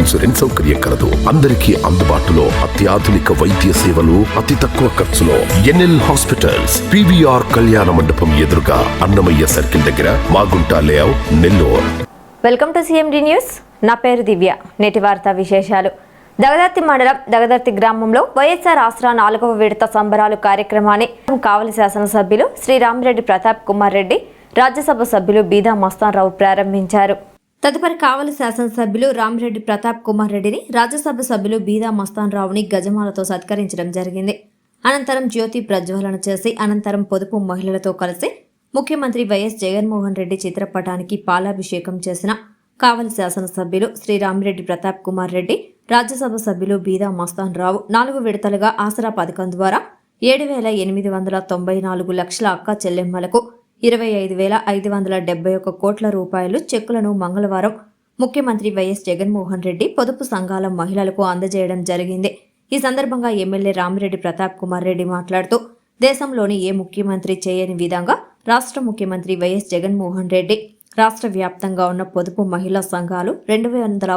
Insurance సౌకర్యం కలదు. అందరికీ అందుబాటులో అత్యాధునిక వైద్య సేవలు అతి తక్కువ ఖర్చులో ఎన్ఎల్ హాస్పిటల్స్ పివిఆర్ కళ్యాణ మండపం ఎదురుగా అన్నమయ్య సర్కిల్ దగ్గర Magunta layout Nellore. Welcome to CMD news. నా పేరు దివ్య. నేటి వార్తా విశేషాలు. దగదర్తి మండలం దగదర్తి గ్రామంలో వైఎస్ఆర్ ఆసరా నాలుగవ విడత సంబరాలు కార్యక్రమాన్ని కావలి శాసనసభ్యులు శ్రీరామిరెడ్డి ప్రతాప్ కుమార్ రెడ్డి రాజ్యసభ సభ్యులు బీదా మస్తాన్ రావు ప్రారంభించారు. తదుపరి కావలి శాసనసభ్యులు రామిరెడ్డి ప్రతాప్ కుమార్ రెడ్డిని రాజ్యసభ సభ్యులు బీదా మస్తాన్ రావుని గజమాలతో సత్కరించడం జరిగింది. అనంతరం జ్యోతి ప్రజ్వలన చేసి అనంతరం పొదుపు మహిళలతో కలిసి ముఖ్యమంత్రి వైఎస్ జగన్మోహన్ రెడ్డి చిత్రపటానికి పాలాభిషేకం చేసిన కావలి శాసనసభ్యులు శ్రీ రామిరెడ్డి ప్రతాప్ కుమార్ రెడ్డి రాజ్యసభ సభ్యులు బీదా మస్తాన్ రావు నాలుగు విడతలుగా ఆసరా పథకం ద్వారా ఏడు వేల ఎనిమిది వందల తొంభై నాలుగు లక్షల అక్క చెల్లెమ్మలకు ఇరవై ఐదు వేల ఐదు వందల డెబ్బై ఒక్క కోట్ల రూపాయలు చెక్కులను మంగళవారం ముఖ్యమంత్రి వైఎస్ జగన్మోహన్ రెడ్డి పొదుపు సంఘాల మహిళలకు అందజేయడం జరిగింది. ఈ సందర్భంగా ఎమ్మెల్యే రామిరెడ్డి ప్రతాప్ కుమార్ రెడ్డి మాట్లాడుతూ దేశంలోని ఏ ముఖ్యమంత్రి చేయని విధంగా రాష్ట్ర ముఖ్యమంత్రి వైఎస్ జగన్మోహన్ రెడ్డి రాష్ట్ర వ్యాప్తంగా ఉన్న పొదుపు మహిళా సంఘాలు రెండు వందల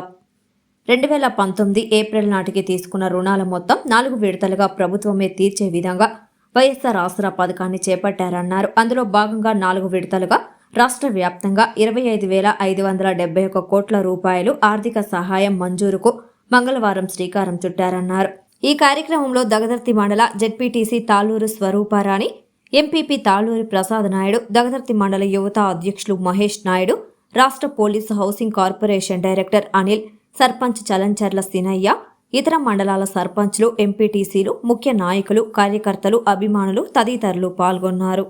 రెండు వేల పంతొమ్మిది ఏప్రిల్ నాటికి తీసుకున్న రుణాల మొత్తం నాలుగు విడతలుగా ప్రభుత్వమే తీర్చే విధంగా వైఎస్ఆర్ ఆసరా పథకాన్ని చేపట్టారన్నారు. అందులో భాగంగా నాలుగు విడతలుగా రాష్ట్ర వ్యాప్తంగా ఇరవై ఐదు వేల ఐదు వందల డెబ్బై ఒక కోట్ల రూపాయలు ఆర్థిక సహాయం మంజూరుకు మంగళవారం శ్రీకారం చుట్టారన్నారు. ఈ కార్యక్రమంలో దగదర్తి మండల జెడ్పీటీసీ తాళూరు స్వరూపారాణి ఎంపీపీ తాళూరి ప్రసాద్ నాయుడు దగదర్తి మండల యువత అధ్యక్షులు మహేష్ నాయుడు రాష్ట్ర police housing corporation director Anil sarpanch Chalancharla Sinayya ఇతర మండలాల సర్పంచ్లు ఎంపీటీసీలు ముఖ్య నాయకులు కార్యకర్తలు అభిమానులు తదితరులు పాల్గొన్నారు.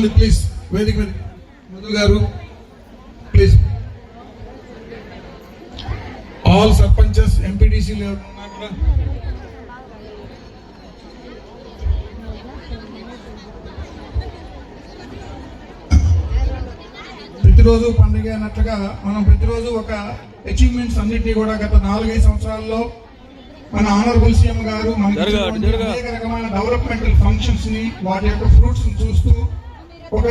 రండి ప్లీజ్ వేదిక మీద మధు గారు ప్లీజ్ ఆల్ సర్పంచెస్ ఎంపీటీసీలు ఉన్నా కూడా ప్రతిరోజు పండుగ అన్నట్లుగా మనం ప్రతిరోజు ఒక అచీవ్మెంట్స్ అన్నిటినీ కూడా గత నాలుగైదు సంవత్సరాల్లో మన ఆనరబుల్ సీఎం గారు మనకి అనేక రకమైన డెవలప్మెంటల్ ఫంక్షన్స్ని వాటి యొక్క ఫ్రూట్స్ చూస్తూ ఒక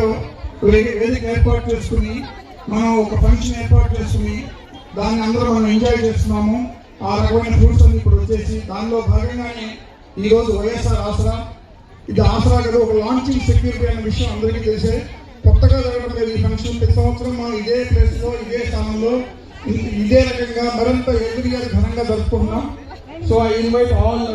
వేదిక ఏర్పాటు చేసుకుని మనం ఒక ఫంక్షన్ ఏర్పాటు చేసుకుని దాన్ని అందరూ మనం ఎంజాయ్ చేస్తున్నాము. ఆ రకమైన ఫ్రూట్స్ అన్ని ఇప్పుడు వచ్చేసి దానిలో భాగంగానే ఈరోజు వైఎస్ఆర్ ఆసరా. ఇది ఆసరా కదా ఒక లాంచింగ్ సెక్యూరిటీ అనే విషయం అందరికీ తెలిసే కొత్తగా జరగడం లేదు ఈ ఫంక్షన్ ప్రతి సంవత్సరం మనం ఇదే ప్లేస్లో ఇదే స్థానంలో ఇదే రకంగా మరింత ఎదురుగా ఘనంగా జరుపుకుంటున్నాం. సో ఐ ఇన్వైట్ ఆల్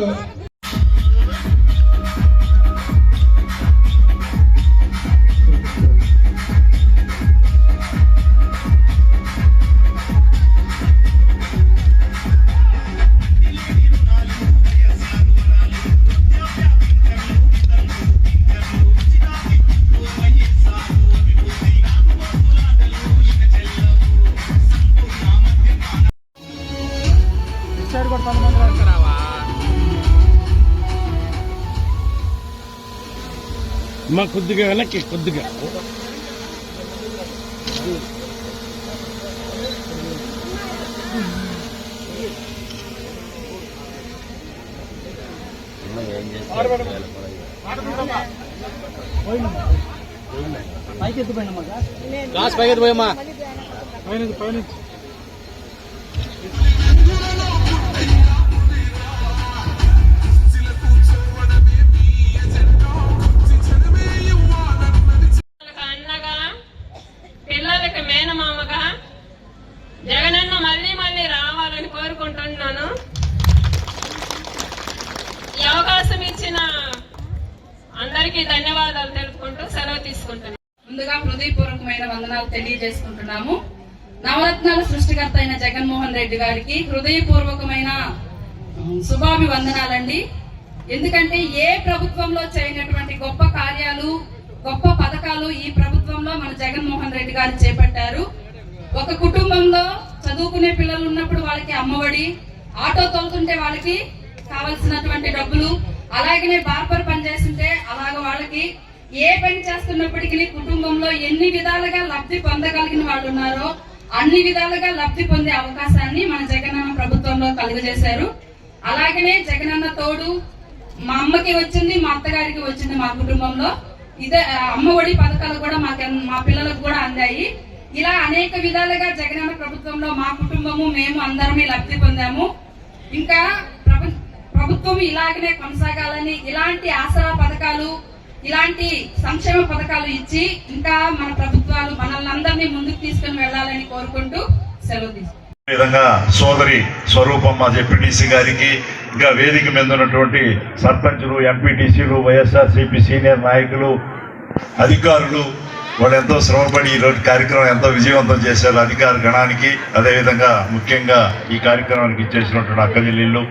కొద్దిగా వెనక్కి కొద్దిగా. పైకి పోయమ్మా పిల్లలకు వందనాలు తెలియజేసుకుంటున్నాము. నవరత్నాల సృష్టికర్త అయిన జగన్మోహన్ రెడ్డి గారికి హృదయపూర్వకమైన శుభాభివందనాలండి. ఎందుకంటే ఏ ప్రభుత్వంలో చేయనటువంటి గొప్ప కార్యాలు గొప్ప పథకాలు ఈ ప్రభుత్వంలో మన జగన్మోహన్ రెడ్డి గారు చేపట్టారు. ఒక కుటుంబంలో చదువుకునే పిల్లలు ఉన్నప్పుడు వాళ్ళకి అమ్మఒడి ఆటో తోలుతుంటే వాళ్ళకి కావలసినటువంటి డబ్బులు అలాగనే బార్బర్ పని చేస్తుంటే అలాగ వాళ్ళకి ఏ పని చేస్తున్నప్పటికీ కుటుంబంలో ఎన్ని విధాలుగా లబ్ధి పొందగలిగిన వాళ్ళు ఉన్నారో అన్ని విధాలుగా లబ్ధి పొందే అవకాశాన్ని మన జగనన్న ప్రభుత్వంలో కలుగజేశారు. అలాగనే జగనన్న తోడు మా అమ్మకి వచ్చింది మా అత్తగారికి వచ్చింది మా కుటుంబంలో. ఇదే అమ్మ ఒడి పథకాలు కూడా మాకు మా పిల్లలకు కూడా అందాయి. ఇలా అనేక విధాలుగా జగనన్న ప్రభుత్వంలో మా కుటుంబము మేము అందరమే లబ్ధి పొందాము. ఇంకా ప్రభుత్వం ఇలాగనే కొనసాగాలని ఇలాంటి ఆసరా పథకాలు ఇలాంటి సంక్షేమ పథకాలు ఇచ్చి ఇంకా మన ప్రభుత్వాలు మనల్ని అందరినీ ముందుకు తీసుకుని వెళ్ళాలని కోరుకుంటూ సెలవు తీసుకుంటాం విధంగా సోదరి స్వరూపమ్మ జెడ్పీటీసీ గారికి ఇంకా వేదిక మీద ఉన్నటువంటి సర్పంచులు ఎంపీటీసీలు వైఎస్ఆర్సీపీ సీనియర్ నాయకులు అధికారులు వాళ్ళు ఎంతో శ్రమపడి ఈ రోజు కార్యక్రమం ఎంతో విజయవంతం చేశారు. అధికార గణానికి అదేవిధంగా ముఖ్యంగా ఈ కార్యక్రమానికి ఇచ్చేసినటువంటి అక్క చెల్లెళ్ళు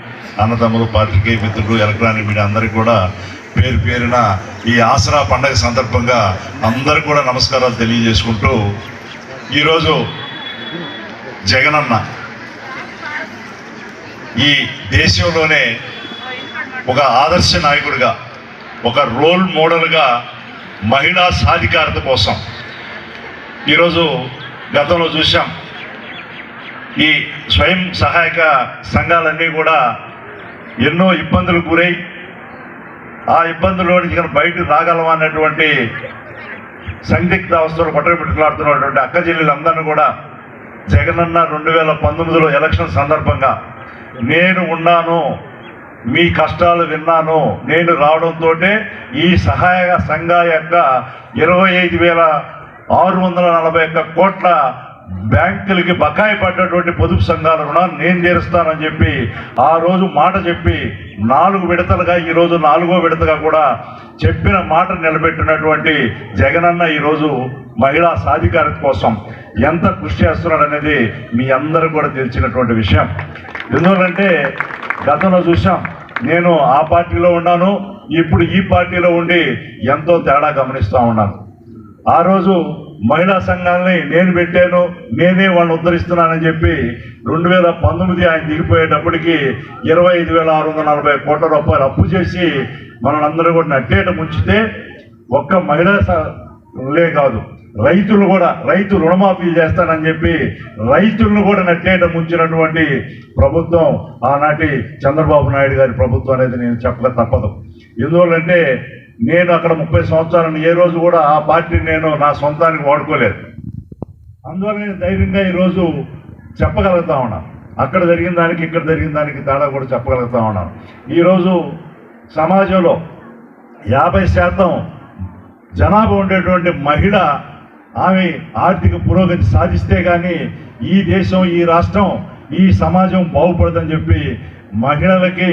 అన్నదమ్ములు పాత్రికేయ మిత్రులు ఎలక్ట్రానిక్ మీడియా అందరికీ కూడా పేరు పేరున ఈ ఆసరా పండగ సందర్భంగా అందరు కూడా నమస్కారాలు తెలియజేసుకుంటూ ఈరోజు జగనన్న ఈ దేశంలోనే ఒక ఆదర్శ నాయకుడిగా ఒక రోల్ మోడల్గా మహిళా సాధికారత కోసం ఈరోజు గతంలో చూసాం ఈ స్వయం సహాయక సంఘాలన్నీ కూడా ఎన్నో ఇబ్బందులకు గురై ఆ ఇబ్బందుల్లో నుంచి కనుక బయటకు రాగలమా అన్నటువంటి సందిగ్ధ అవస్థలు పట్టబెట్టుకులాడుతున్నటువంటి అక్క చెల్లెలందరినీ కూడా జగనన్న రెండు వేల పంతొమ్మిదిలో ఎలక్షన్ సందర్భంగా నేను ఉన్నాను మీ కష్టాలు విన్నాను నేను రావడంతో ఈ సహాయ సంఘ యొక్క ఇరవై ఐదు వేల ఆరు వందల నలభై ఒక్క కోట్ల బ్యాంకులకి బకాయి పడ్డటువంటి పొదుపు సంఘాల రుణాన్ని నేను తీరుస్తానని చెప్పి ఆ రోజు మాట చెప్పి నాలుగు విడతలుగా ఈరోజు నాలుగో విడతగా కూడా చెప్పిన మాట నిలబెట్టినటువంటి జగనన్న ఈరోజు మహిళా సాధికారత కోసం ఎంత కృషి చేస్తున్నాడు అనేది మీ అందరూ కూడా తెలిసినటువంటి విషయం. ఎందుకంటే గతంలో చూసాం నేను ఆ పార్టీలో ఉన్నాను ఇప్పుడు ఈ పార్టీలో ఉండి ఎంతో తేడా గమనిస్తూ ఉన్నాను. ఆ రోజు మహిళా సంఘాలని నేను పెట్టాను నేనే వాళ్ళని ఉద్ధరిస్తున్నానని చెప్పి రెండు వేల పంతొమ్మిది ఆయన దిగిపోయేటప్పటికి ఇరవై ఐదు వేల ఆరు వందల నలభై కోట్ల రూపాయలు అప్పు చేసి మనందరూ కూడా నట్టేట ముంచితే ఒక్క మహిళా లే కాదు రైతులు కూడా రైతు రుణమాఫీ చేస్తానని చెప్పి రైతులను కూడా నట్టేట ముంచినటువంటి ప్రభుత్వం ఆనాటి చంద్రబాబు నాయుడు గారి ప్రభుత్వం అనేది నేను చెప్పక తప్పదు. ఎందువల్లంటే నేను అక్కడ ముప్పై సంవత్సరాలను ఏ రోజు కూడా ఆ పార్టీని నేను నా సొంతానికి వాడుకోలేదు. అందువల్ల నేను ధైర్యంగా ఈరోజు చెప్పగలుగుతా ఉన్నాను అక్కడ జరిగిన దానికి ఇక్కడ జరిగిన దానికి తేడా కూడా చెప్పగలుగుతా ఉన్నాను ఈరోజు సమాజంలో యాభై శాతం జనాభా ఉండేటువంటి మహిళ ఆమె ఆర్థిక పురోగతి సాధిస్తే కానీ ఈ దేశం ఈ రాష్ట్రం ఈ సమాజం బాగుపడదని చెప్పి మహిళలకి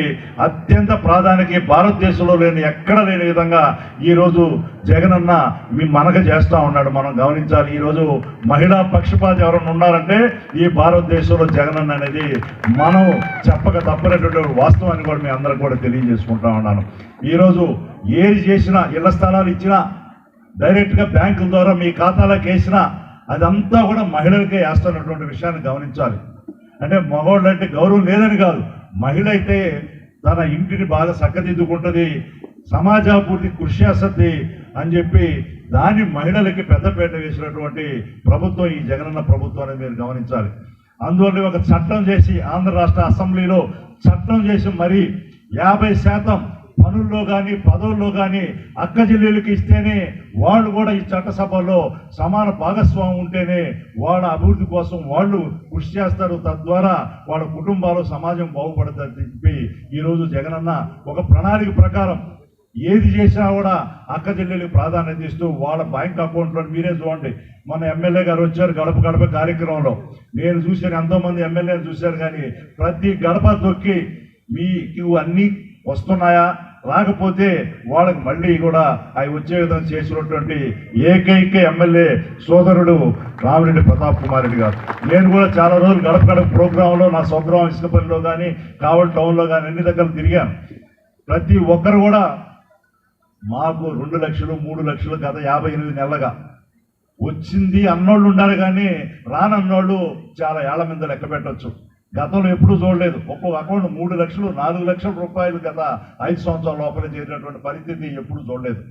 అత్యంత ప్రాధాన్యత భారతదేశంలో లేని ఎక్కడ లేని విధంగా ఈరోజు జగనన్న మీ మనక చేస్తూ ఉన్నాడు. మనం గమనించాలి ఈరోజు మహిళా పక్షపాతి ఎవరైనా ఉన్నారంటే ఈ భారతదేశంలో జగనన్న అనేది మనం చెప్పక తప్పనటువంటి వాస్తవాన్ని కూడా మీ అందరికి కూడా తెలియజేసుకుంటా ఉన్నాను. ఈరోజు ఏది చేసినా ఇళ్ళ స్థలాలు ఇచ్చినా డైరెక్ట్గా బ్యాంకుల ద్వారా మీ ఖాతాలోకి వేసినా అదంతా కూడా మహిళలకే వేస్తున్నటువంటి విషయాన్ని గమనించాలి. అంటే మగవాళ్ళు అంటే గౌరవం లేదని కాదు. మహిళ అయితే తన ఇంటిని బాగా చక్కదిద్దుకుంటుంది సమాజాభివృద్ధి కృషి చేస్తుంది అని చెప్పి దాని మహిళలకి పెద్దపేట వేసినటువంటి ప్రభుత్వం ఈ జగనన్న ప్రభుత్వం అనేది మీరు గమనించాలి. అందువల్ల ఒక చట్టం చేసి ఆంధ్ర రాష్ట్ర అసెంబ్లీలో చట్టం చేసి మరి యాభై శాతం పనుల్లో కానీ పదవుల్లో కానీ అక్క చెల్లెళ్ళకి ఇస్తేనే వాళ్ళు కూడా ఈ చట్టసభలో సమాన భాగస్వామ్యం ఉంటేనే వాళ్ళ అభివృద్ధి కోసం వాళ్ళు కృషి చేస్తారు. తద్వారా వాళ్ళ కుటుంబాలు సమాజం బాగుపడుతుందని చెప్పి ఈరోజు జగనన్న ఒక ప్రణాళిక ప్రకారం ఏది చేసినా కూడా అక్క చెల్లెలకు ప్రాధాన్యత ఇస్తూ వాళ్ళ బ్యాంక్ అకౌంట్లో మీరే చూడండి. మన ఎమ్మెల్యే గారు వచ్చారు గడప గడప కార్యక్రమంలో. నేను చూశాను ఎంతోమంది ఎమ్మెల్యేలు చూశారు కానీ ప్రతి గడప తొక్కి మీకు అన్నీ వస్తున్నాయా? రాకపోతే వాళ్ళకి మళ్ళీ కూడా అవి వచ్చే విధంగా చేసినటువంటి ఏకైక ఎమ్మెల్యే సోదరుడు రామిరెడ్డి ప్రతాప్ కుమార్ రెడ్డి గారు. నేను కూడా చాలా రోజులు గడప గడప ప్రోగ్రాంలో నా స్వగ్రామం ఇసుకపల్లిలో కానీ కావల్ టౌన్లో కానీ అన్ని దగ్గర తిరిగాను. ప్రతి ఒక్కరు కూడా మాకు రెండు లక్షలు మూడు లక్షలు గత యాభై ఎనిమిది నెలలుగా. వచ్చింది అన్నోళ్ళు ఉండాలి కానీ రానన్నోళ్ళు చాలా ఏళ్ళ మీద లెక్క పెట్టచ్చు. గతంలో ఎప్పుడూ చూడలేదు. ఒక్కొక్క అకౌంట్ మూడు లక్షలు నాలుగు లక్షల రూపాయలు గత ఐదు సంవత్సరాల లోపల చేరినటువంటి పరిస్థితి ఎప్పుడూ చూడలేదు.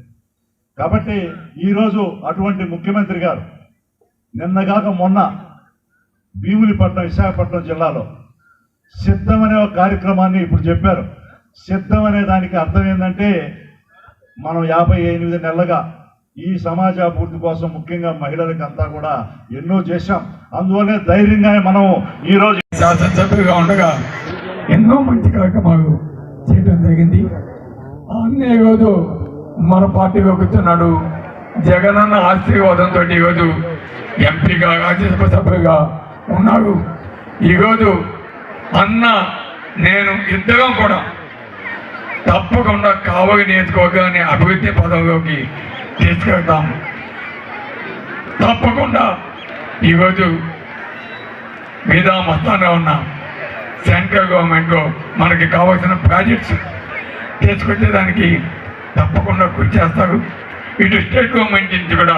కాబట్టి ఈరోజు అటువంటి ముఖ్యమంత్రి గారు నిన్నగాక మొన్న భీమునిపట్నం విశాఖపట్నం జిల్లాలో సిద్ధం అనే ఒక కార్యక్రమాన్ని ఇప్పుడు చెప్పారు. సిద్ధం అనే దానికి అర్థం ఏంటంటే మనం యాభై ఎనిమిది నెలలుగా ఈ సమాజ అభివృద్ధి కోసం ముఖ్యంగా మహిళలకు అంతా కూడా ఎన్నో చేశాం. అందువల్లే ధైర్యంగా మనం ఈరోజు శాసనసభ్యులుగా ఉండగా ఎన్నో మంచి కార్యక్రమాలు చేయడం జరిగింది. అన్నీ ఈరోజు మన పార్టీలో కూర్చున్నాడు జగనన్న ఆశీర్వాదంతో ఈరోజు ఎంపీగా రాజ్యసభ సభ్యుగా ఉన్నాడు. ఈరోజు అన్న నేను ఇద్దరం కూడా తప్పకుండా కావలి నియోజకవర్గాన్ని అభివృద్ధి పదంలోకి తీసుకెళ్తాం తప్పకుండా ఈరోజు మీద మొత్తంగా ఉన్న సెంట్రల్ గవర్నమెంట్లో మనకి కావాల్సిన ప్రాజెక్ట్స్ తీసుకొచ్చేదానికి తప్పకుండా కృషి చేస్తారు. ఇటు స్టేట్ గవర్నమెంట్ నుంచి కూడా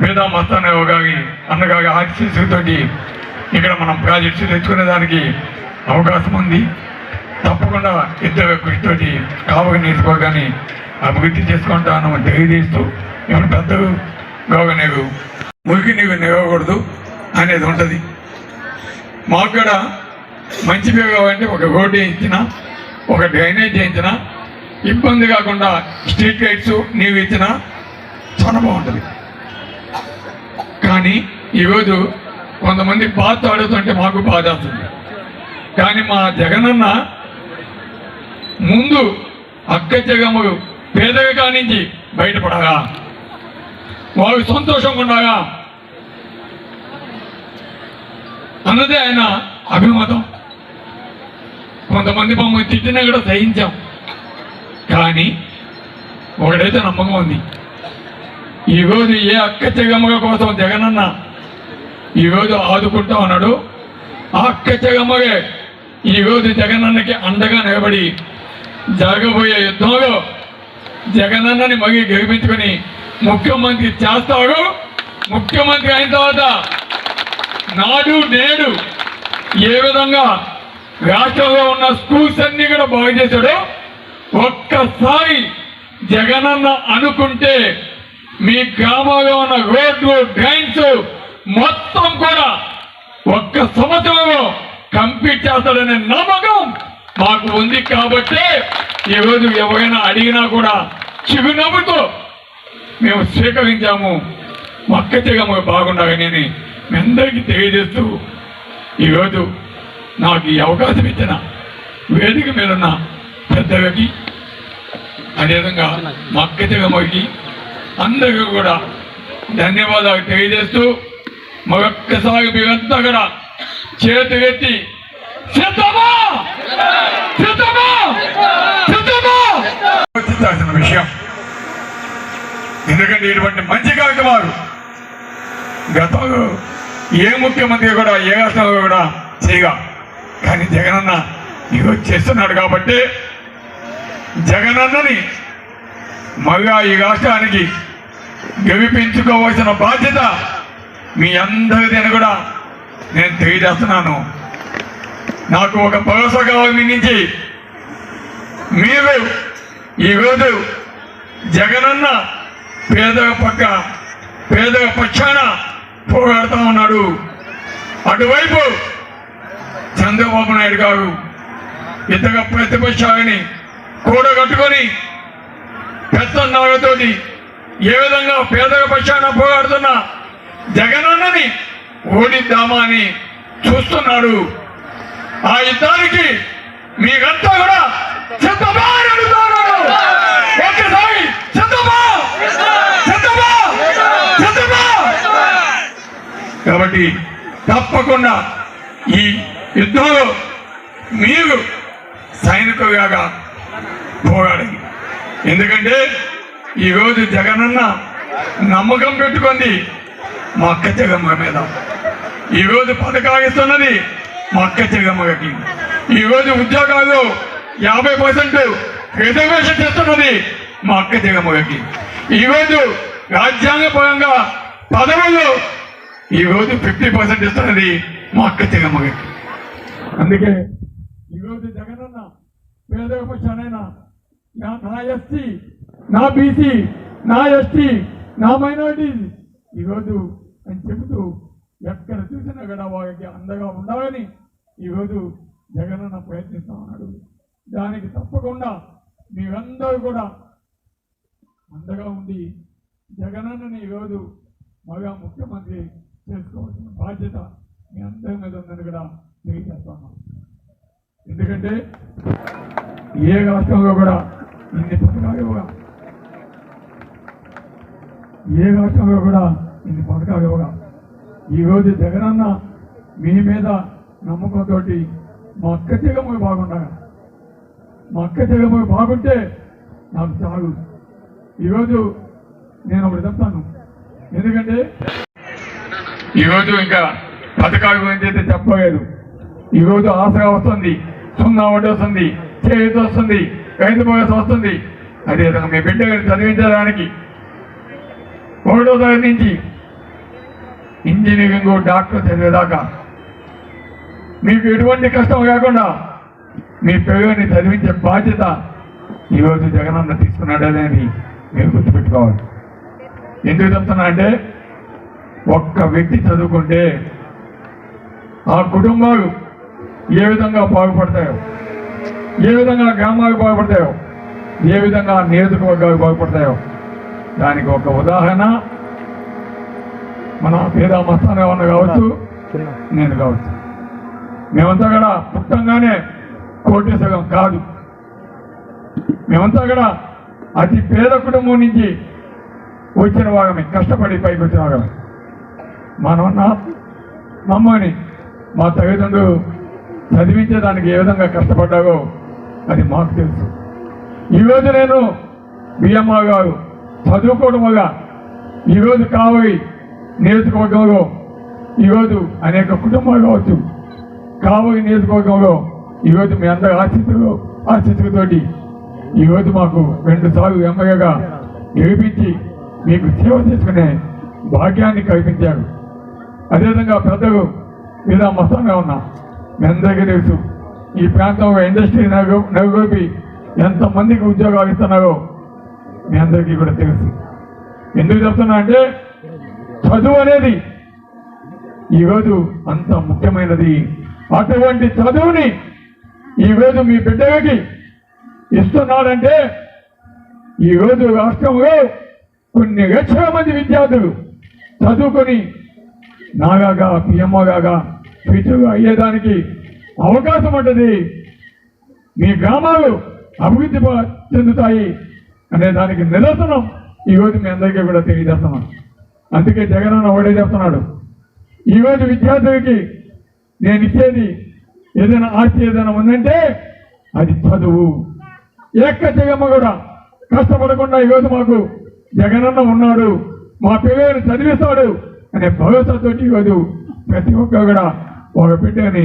మీద మస్తానరావు గారి అన్నగారి ఆశీస్సుతోటి ఇక్కడ మనం ప్రాజెక్ట్స్ తెచ్చుకునేదానికి అవకాశం ఉంది. తప్పకుండా ఇద్దరు కృషితోటి కావగా నేర్చుకోగానే అభివృద్ధి చేసుకుంటాను తెలియజేస్తూ ఇప్పుడు పెద్దగా నీకు మురికి నీకు నిలవకూడదు అనేది ఉంటుంది. మాకు కూడా మంచి పేరు ఒక రోడ్డు వేయించిన ఒక డ్రైనేజ్ చేయించిన ఇబ్బంది కాకుండా స్ట్రీట్ లైట్స్ నీవు ఇచ్చిన చాలా బాగుంటుంది. కానీ ఈరోజు కొంతమంది బాధ ఆడుతుంటే మాకు బాధ వస్తుంది. కానీ మా జగనన్న ముందు అక్క జగములు పేదరికా నుంచి బయటపడగా వారికి సంతోషంగా ఉండగా అన్నదే ఆయన అభిమతం. కొంతమంది మమ్మల్ని తిట్టినా కూడా సహించాం. కానీ ఒకడైతే నమ్మకం ఉంది. ఈరోజు ఏ అక్క చెగమ్మల కోసం జగనన్న ఈరోజు ఆదుకుంటా ఉన్నాడు. ఆ అక్క చెగమ్మగే ఈరోజు జగనన్నకి అండగా నిలబడి జరగబోయే యుద్ధంలో జగనన్నని మగి గెలిపించుకొని ముఖ్యమంత్రి చేస్తాడు. ముఖ్యమంత్రి అయిన తర్వాత నాడు నేడు ఏ విధంగా రాష్ట్రంలో ఉన్న స్కూల్స్ అన్ని కూడా బాగు చేశాడు ఒక్కసారి జగనన్న అనుకుంటే మీ గ్రామంలో ఉన్న రోడ్లు డ్రైన్స్ మొత్తం కూడా ఒక్క సంవత్సరంలో కంప్లీట్ చేస్తాడనే నమ్మకం మాకు ఉంది కాబట్టి ఈరోజు ఎవరైనా అడిగినా కూడా చిరునవ్వుతో మేము స్వీకరించాము. మొక్క చెగము బాగుండాలని మీ అందరికీ తెలియజేస్తూ ఈరోజు నాకు ఈ అవకాశం ఇచ్చిన వేదిక మీద ఉన్న పెద్దలకి అదేవిధంగా మా అందరికీ కూడా ధన్యవాదాలు తెలియజేస్తూ మరొక్కసారి మీరంతా కూడా చేతి ఎత్తి సిద్ధమా సిద్ధమా సిద్ధమా విషయం. ఎందుకంటే ఇటువంటి మంచి కార్యక్రమాలు గతంలో ఏ ముఖ్యమంత్రి కూడా ఏ రాష్ట్రంలో కూడా చేయగా. కానీ జగనన్న ఇగో చేస్తున్నాడు కాబట్టి జగనన్నని మళ్ళా ఈ రాష్ట్రానికి గెలిపించుకోవాల్సిన బాధ్యత మీ అందరిదని కూడా నేను తెలియజేస్తున్నాను. నాకు ఒక భరోసా కావాలి నుంచి మీరు ఈరోజు జగనన్న పేదల పక్క పేదల పక్షాన పోరాడుతూ ఉన్నాడు. అటువైపు చంద్రబాబు నాయుడు గారు ఇతర ప్రతిపక్షాలని కూడగట్టుకొని పెత్తన్నాలతోటి ఏ విధంగా పేదల పక్షాన పోరాడుతున్న జగనన్నని ఓడిద్దామా అని చూస్తున్నాడు. ఆ యుద్ధానికి మీరంతా కూడా సిద్ధమా ఒక్కసారి సిద్ధమా సిద్ధమా సిద్ధమా కాబట్టి తప్పకుండా ఈ యుద్ధంలో మీరు సైనికులుగా పోరాడాలి ఎందుకంటే ఈరోజు జగనన్న నమ్మకం పెట్టుకుంది మా అక్క జగమ్మ మీద. ఈరోజు పథకాగిస్తున్నది మా అక్క చెగమ్మకి ఈరోజు ఉద్యోగాలు యాభై పర్సెంట్ రిజర్వేషన్ చేస్తున్నది మా అక్క చెగమ్మకి ఈరోజు రాజ్యాంగపరంగా పదవులు ఈరోజు ఫిఫ్టీ పర్సెంట్ ఇస్తున్నది మా అక్క చెగమ్మకి అందుకే ఈరోజు జగనన్న పేద పక్షానైనా నా నా నా బీసీ నా ఎస్టీ నా మైనార్టీ ఈరోజు అని చెబుతూ ఎక్కడ చూసినా కూడా వారికి అండగా ఉండాలని ఈరోజు జగనన్న ప్రయత్నిస్తా ఉన్నాడు దానికి తప్పకుండా మీరందరూ కూడా అండగా ఉండి జగనన్నని ఈరోజు మగా ముఖ్యమంత్రి చేసుకోవాల్సిన బాధ్యత మీ అందరి మీద ఉందని కూడా తెలియజేస్తున్నాం. ఎందుకంటే ఏ రాష్ట్రంలో కూడా ఇన్ని పథకాలు ఇవ్వగా ఏ రాష్ట్రంలో కూడా ఇన్ని పథకాలు ఇవ్వగా ఈరోజు జగనన్న మీ మీద నమ్మకంతో మా అక్క చెగమ్మ బాగుండగా. మా అక్క చెగమ్మ బాగుంటే నాకు చాలు. ఈరోజు నేను ఒకటి చెప్తాను. ఎందుకంటే ఈరోజు ఇంకా పథకాల గురించి అయితే చెప్పలేదు. ఈరోజు ఆశగా వస్తుంది సున్నా ఒకటి వస్తుంది చేతి వస్తుంది రైతు భరోసా వస్తుంది. అదేవిధంగా మీ బిడ్డ గారిని చదివించడానికి ఒకటో తరగతి నుంచి ఇంజనీరింగ్ డాక్టర్ చదివేదాకా. మీకు ఎటువంటి కష్టం కాకుండా మీ పిల్లల్ని చదివించే బాధ్యత ఈరోజు జగనన్న తీసుకున్నాడు అనేది మీరు గుర్తుపెట్టుకోవాలి. ఎందుకు చెప్తున్నా అంటే ఒక్క వ్యక్తి చదువుకుంటే ఆ కుటుంబాలు ఏ విధంగా బాగుపడతాయో ఏ విధంగా గ్రామాలు బాగుపడతాయో ఏ విధంగా నియోజకవర్గాలు బాగుపడతాయో దానికి ఒక ఉదాహరణ మన పేద మస్తాన్ ఏమన్నా కావచ్చు నేను కావచ్చు. మేమంతా కూడా పుట్టంగానే కోటేశ్వరం కాదు. మేమంతా కూడా అతి పేద కుటుంబం నుంచి వచ్చిన భాగమే కష్టపడి పైకి వచ్చిన భాగమే మా నాన్న నమ్మని మా తల్లిదండ్రులు చదివించేదానికి ఏ విధంగా కష్టపడ్డాగో అది మాకు తెలుసు. ఈరోజు నేను బిఎంఆర్ గారు చదువుకోవడం వల్ల ఈరోజు కావలి నియోజకవర్గంలో ఈరోజు అనేక కుటుంబాలు కావచ్చు. కావలి నియోజకవర్గంలో ఈరోజు మీ అందరి ఆశీస్సులు ఆశీస్సులతోటి ఈరోజు మాకు రెండు సార్లు ఎమ్మెల్యేగా గెలిపించి మీకు సేవ చేసుకునే భాగ్యాన్ని కల్పించారు. అదేవిధంగా పెద్దలు మీద మొత్తంగా ఉన్నా మీ అందరికీ తెలుసు ఈ ప్రాంతంలో ఇండస్ట్రీ నెలకొల్పి ఎంతమందికి ఉద్యోగాలు ఇస్తున్నారో మీ అందరికీ కూడా తెలుసు. ఎందుకు చెప్తున్నా అంటే చదువు అనేది ఈరోజు అంత ముఖ్యమైనది. అటువంటి చదువుని ఈరోజు మీ బిడ్డలకి ఇస్తున్నాడంటే ఈరోజు రాష్ట్రంలో కొన్ని లక్షల మంది విద్యార్థులు చదువుకొని నాగాగా పిఎంఓగాగా టీచర్గా అయ్యేదానికి అవకాశం ఉంటుంది. మీ గ్రామాలు అభివృద్ధి చెందుతాయి అనే దానికి నిదర్శనం ఈరోజు మీ అందరికీ కూడా తెలియజేస్తున్నాను. అందుకే జగనన్న ఒకటే చెప్తున్నాడు. ఈరోజు విద్యార్థులకి నేను ఇచ్చేది ఏదైనా ఆస్తి ఏదైనా ఉందంటే అది చదువు. ఎక్క జగమ్మ కూడా కష్టపడకుండా ఈరోజు మాకు జగనన్న ఉన్నాడు. మా పిల్లల్ని చదివిస్తాడు అనే భరోసాతో ఈరోజు ప్రతి ఒక్కరు కూడా ఒక బిడ్డని